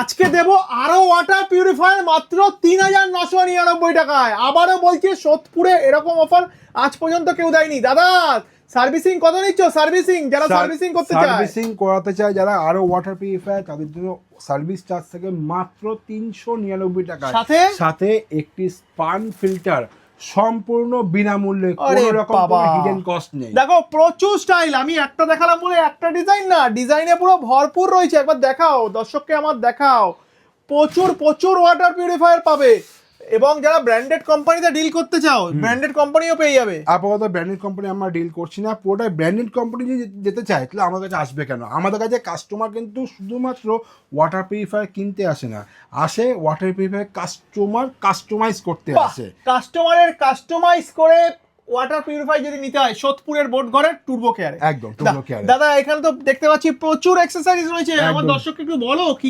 আজকে দেব আরও water purifier মাত্র তিন হাজার নশো নিরানব্বই টাকায়। আবারও বলছি সোদপুরে এরকম অফার আজ পর্যন্ত কেউ দেয়নি। দাদা সার্ভিসিং কত নিচ্ছ? সার্ভিসিং যারা সার্ভিসিং করতে চায়। সার্ভিসিং করাতে চায় যারা আরও ওয়াটার পিউরিফায়ার তাদের জন্য সার্ভিস চার্জ থাকে মাত্র তিনশো নিরানব্বই টাকা সাথে? সাথে একটি স্পান ফিল্টার সম্পূর্ণ বিনামূল্যে কোনো রকম। হিডেন কস্ট নেই। দেখো প্রচুর স্টাইল আমি একটা দেখালাম বলে একটা ডিজাইন না ডিজাইনে পুরো ভরপুর রয়েছে। একবার দেখাও দর্শককে আমার দেখাও। প্রচুর প্রচুর ওয়াটার পিউরিফায়ার পাবে। এবং যারা ব্র্যান্ডেড কোম্পানিতে ডিল করতে চাও ব্র্যান্ডেড কোম্পানিও পেয়ে যাবে। আপাতত ব্র্যান্ডেড কোম্পানি আমরা ডিল করছি না পুরোটাই ব্র্যান্ডেড কোম্পানি যদি যেতে চায় তাহলে আমাদের কাছে আসবে কেন? আমাদের কাছে কাস্টমার কিন্তু শুধুমাত্র ওয়াটার পিউরিফায়ার কিনতে আসে না আসে ওয়াটার পিউরিফায়ার কাস্টমার কাস্টমাইজ করতে আসে। কাস্টমারের কাস্টমাইজ করে ওয়াটার পিউরিফাই যদি নিতে হয় সোদপুরের বোট ঘরের টুর্বো কেয়ারে একদম দাদা এখানে তো দেখতে পাচ্ছি প্রচুর এক্সারসাইজ রয়েছে। আমার দর্শককে একটু বলো কি